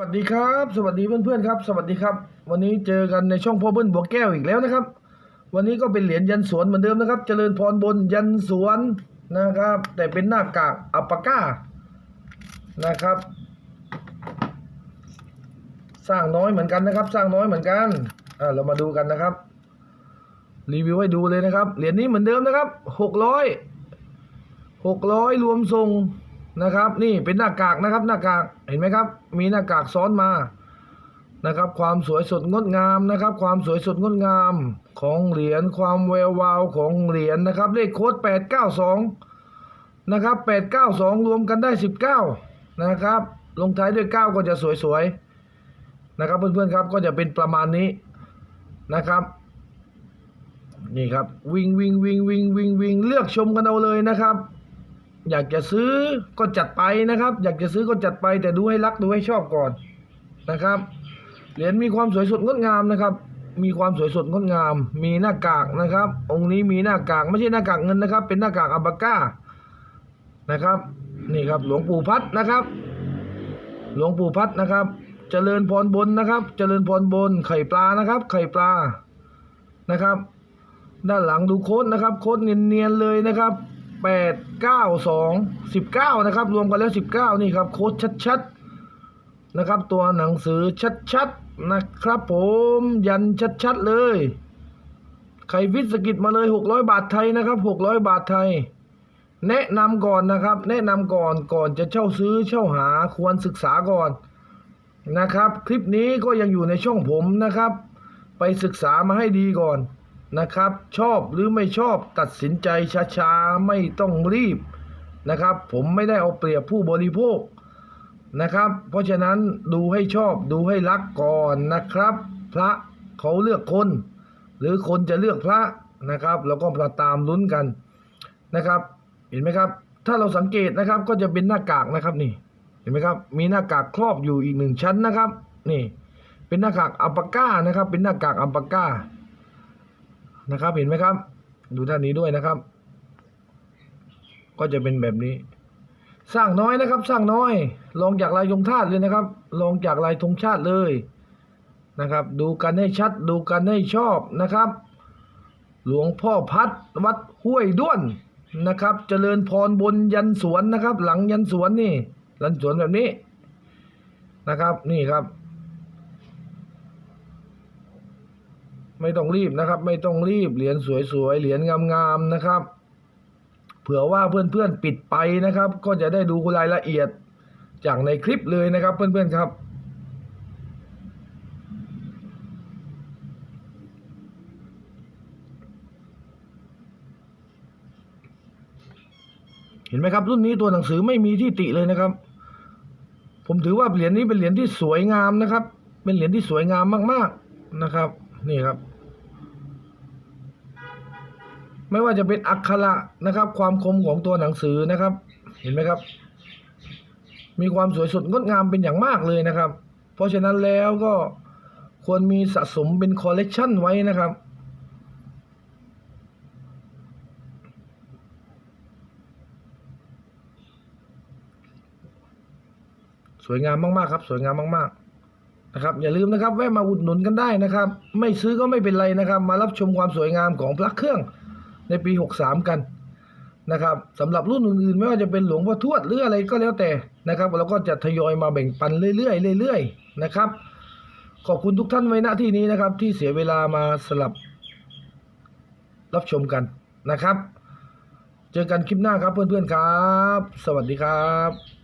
วัสดีครับ สวัสดีเพื่อนๆครับ สวัสดีครับ วันนี้เจอกันในช่องพ่อเบิ้ลบัวแก้วอีกแล้วนะครับ วันนี้ก็เป็นเหรียญยันสวนเหมือนเดิมนะครับ เจริญพรบนยันสวนนะครับ แต่เป็นหน้ากากอัปปาก้านะครับ สร้างน้อยเหมือนกันนะครับ สร้างน้อยเหมือนกันอ่าเรามาดูกันนะครับ รีวิวให้ดูเลยนะครับ เหรียญนี้เหมือนเดิมนะครับหกร้อยหกร้อยรวมทรง นะครับ นี่เป็นหน้ากากนะครับ หน้ากากเห็นไหมครับ มีหน้ากากซ้อนมานะครับ ความสวยสดงดงามนะครับ ความสวยสดงดงามของเหรียญความแวววาวของเหรียญนะครับ เลขโค้ดแปดเก้าสองนะครับแปดเก้าสองรวมกันได้สิบเก้านะครับ ลงท้ายด้วยเก้าก็จะสวยๆนะครับ เพื่อนๆครับก็จะเป็นประมาณนี้นะครับนี่ครับ วิ่งวิ่งวิ่งวิ่งวิ่งวิ่งเลือกชมกันเอาเลยนะครับ อยากจะซื้อก็จัดไปนะครับ อยากจะซื้อก็จัดไป แต่ดูให้รักดูให้ชอบก่อนนะครับ เหรียญมีความสวยสดงดงามนะครับ มีความสวยสดงดงาม มีหน้ากากนะครับ องค์นี้มีหน้ากากไม่ใช่หน้ากากเงินนะครับ เป็นหน้ากากอัลบาก้านะครับ นี่ครับหลวงปู่พัดนะครับ หลวงปู่พัดนะครับ เจริญพรบนนะครับ เจริญพรบนไข่ปลานะครับ ไข่ปลานะครับ ด้านหลังดูโค้ดนะครับ โค้ดเนียนๆเลยนะครับ แปดเก้าสองสิบเก้านะครับ รวมกันแล้วสิบเก้านี่ครับ โค้ดชัดๆนะครับ ตัวหนังสือชัดๆนะครับผมยันชัดๆเลยใครวิทย์สกิจมาเลยหกร้อยบาทไทยนะครับหกร้อยบาทไทย แนะนำก่อนนะครับ แนะนำก่อนก่อนจะเช่าซื้อเช่าหาควรศึกษาก่อนนะครับ คลิปนี้ก็ยังอยู่ในช่องผมนะครับ ไปศึกษามาให้ดีก่อน นะครับ ชอบหรือไม่ชอบตัดสินใจช้าๆ ไม่ต้องรีบนะครับ ผมไม่ได้เอาเปรียบผู้บริโภคนะครับ เพราะฉะนั้นดูให้ชอบดูให้รักก่อนนะครับ พระเขาเลือกคน หรือคนจะเลือกพระนะครับ แล้วก็มาตามลุ้นกันนะครับ เห็นไหมครับ ถ้าเราสังเกตนะครับก็จะเป็นหน้ากากนะครับนี่ เห็นไหมครับ มีหน้ากากครอบอยู่อีกหนึ่งชั้นนะครับ นี่ เป็นหน้ากากอัลปาก้านะครับ เป็นหน้ากากอัลปาก้า นะครับเห็นไหมครับ ดูด้านนี้ด้วยนะครับ ก็จะเป็นแบบนี้ สร้างน้อยนะครับ สร้างน้อย ลองจากลายธงชาติเลยนะครับ ลองจากลายธงชาติเลยนะครับ ดูกันให้ชัดดูกันให้ชอบนะครับ หลวงพ่อพัดวัดห้วยด้วนนะครับ เจริญพรบนยันสวนนะครับ หลังยันสวนนี่ยันสวนแบบนี้นะครับ นี่ครับ ไม่ต้องรีบนะครับ ไม่ต้องรีบเหรียญสวยๆเหรียญงามๆนะครับ เผื่อว่าเพื่อนๆปิดไปนะครับ ก็จะได้ดูรายละเอียดจากในคลิปเลยนะครับ เพื่อนๆครับเห็นไหมครับรุ่นนี้ตัวหนังสือไม่มีที่ติเลยนะครับ ผมถือว่าเหรียญนี้เป็นเหรียญที่สวยงามนะครับ เป็นเหรียญที่สวยงามมาก ๆนะครับ นี่ครับ ไม่ว่าจะเป็นอักขระนะครับ ความคมของตัวหนังสือนะครับ เห็นไหมครับ มีความสวยสดงดงามเป็นอย่างมากเลยนะครับ เพราะฉะนั้นแล้วก็ควรมีสะสมเป็นคอลเลกชันไว้นะครับสวยงามมากๆครับ สวยงามมากๆนะครับ อย่าลืมนะครับ แวะมาอุดหนุนกันได้นะครับ ไม่ซื้อก็ไม่เป็นไรนะครับ มารับชมความสวยงามของพระเครื่อง ในปี 63 กันนะครับสำหรับรุ่นอื่นๆ ไม่ว่าจะเป็นหลวงพ่อทวดหรืออะไรก็แล้วแต่นะครับเราก็จะทยอยมาแบ่งปันเรื่อยๆเรื่อยๆนะครับ ขอบคุณทุกท่านไว้ณที่นี้นะครับ ที่เสียเวลามาสลับรับชมกันนะครับ เจอกันคลิปหน้าครับเพื่อนๆครับ สวัสดีครับ